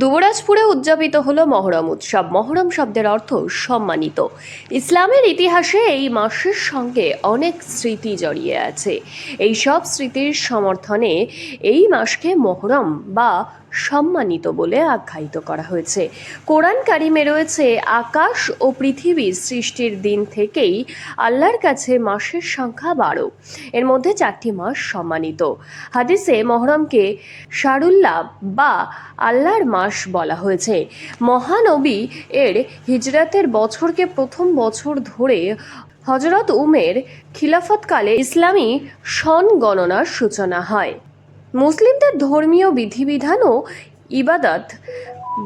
দুবরাজপুরে উদযাপিত হল মহরম উৎসব। মহরম শব্দের অর্থ সম্মানিত। ইসলামের ইতিহাসে এই মাসের সঙ্গে অনেক স্মৃতি জড়িয়ে আছে। এই সব স্মৃতির সমর্থনে এই মাসকে মহরম বা সম্মানিত বলে আখ্যায়িত করা হয়েছে। কোরআন কারিমে রয়েছে, আকাশ ও পৃথিবীর সৃষ্টির দিন থেকেই আল্লাহর কাছে মাসের সংখ্যা বারো এর মধ্যে চারটি মাস সম্মানিত। হাদিসে মহরমকে শারুল্লাহ বা আল্লাহর মাস বলা হয়েছে। মহানবী এর হিজরাতের বছরকে প্রথম বছর ধরে হজরত উমের খিলাফতকালে ইসলামী সন গণনার সূচনা হয়। মুসলিমদের ধর্মীয় বিধিবিধান ও ইবাদত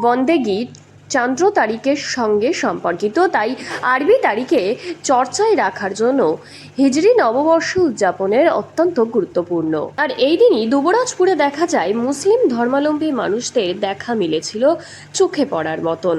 বন্দেগি চান্দ্র তারিখের সঙ্গে সম্পর্কিত, তাই আরবি তারিখে চর্চায় রাখার জন্য হিজরি নববর্ষ উদযাপনের অত্যন্ত গুরুত্বপূর্ণ। আর এই দিনই দুবরাজপুরে দেখা যায় মুসলিম ধর্মাবলম্বী মানুষদের দেখা মিলেছিল চোখে পড়ার মতন।